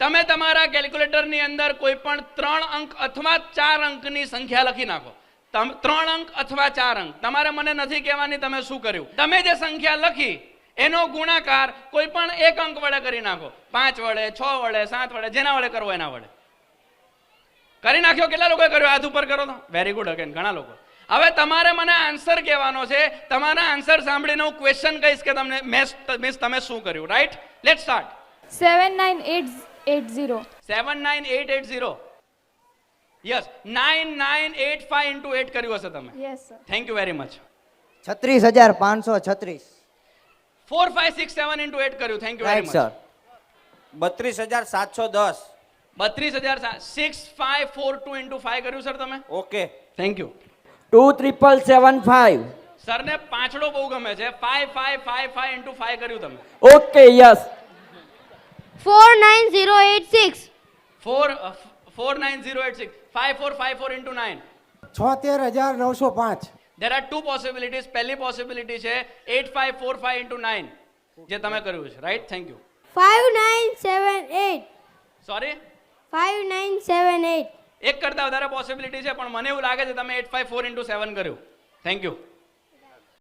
તમે તમારા કેલ્ક્યુલેટરની અંદર કોઈ પણ ત્રણ અંક અથવા ચાર અંકની સંખ્યા લખી નાખો. ત્રણ અંક અથવા ચાર અંક. તમારે મને નથી કહેવાની તમે શું કર્યું? તમે જે સંખ્યા લખી, એનો ગુણાકાર કોઈ પણ એક અંક વડે કરી નાખો. પાંચ વડે, છ વડે, સાત વડે, જેના વડે કરવો એના વડે. કરી નાખ્યો કેટલા લોકોએ કર્યો? હાથ ઉપર કરો તો. વેરી ગુડ અગેન ઘણા લોકો. હવે તમારે મને આન્સર કહેવાનો છે. તમારા આન્સર સાંભળીને હું ક્વેશ્ચન કહીશ કે તમને મેસ તમે શું કર્યું? Right let start seven nine eight eight zero seven nine eight eight zero yes nine nine eight five into eight કર્યું હશે તમે. Yes sir thank you very much છત્રીસ હજાર પાંચસો છત્રીસ. Four five six seven into eight કર્યું. Thank you very much sir બત્રીસ હજાર સાતસો દસ. બત્રીસ હજાર six five four two into five કર્યું સર તમે? Okay. Thank you two triple seven five સરને પાંચડો બહુ ગમે છે. Five five five five into five કર્યું તમે. Okay yes four nine zero eight six four four nine zero eight six five four five four into nine છોતેર હજાર નવસો પાંચ. દેર આર ટુ પોસિબિલિટીઝ પહેલી પોસિબિલિટી છે eight five four five into nine જે તમે કર્યું છે. Right thank you five nine seven eight sorry five nine seven eight એક કરતાં વધારે પોસિબિલિટી છે પણ મને એવું લાગે છે તમે eight five four into seven કર્યું. Thank you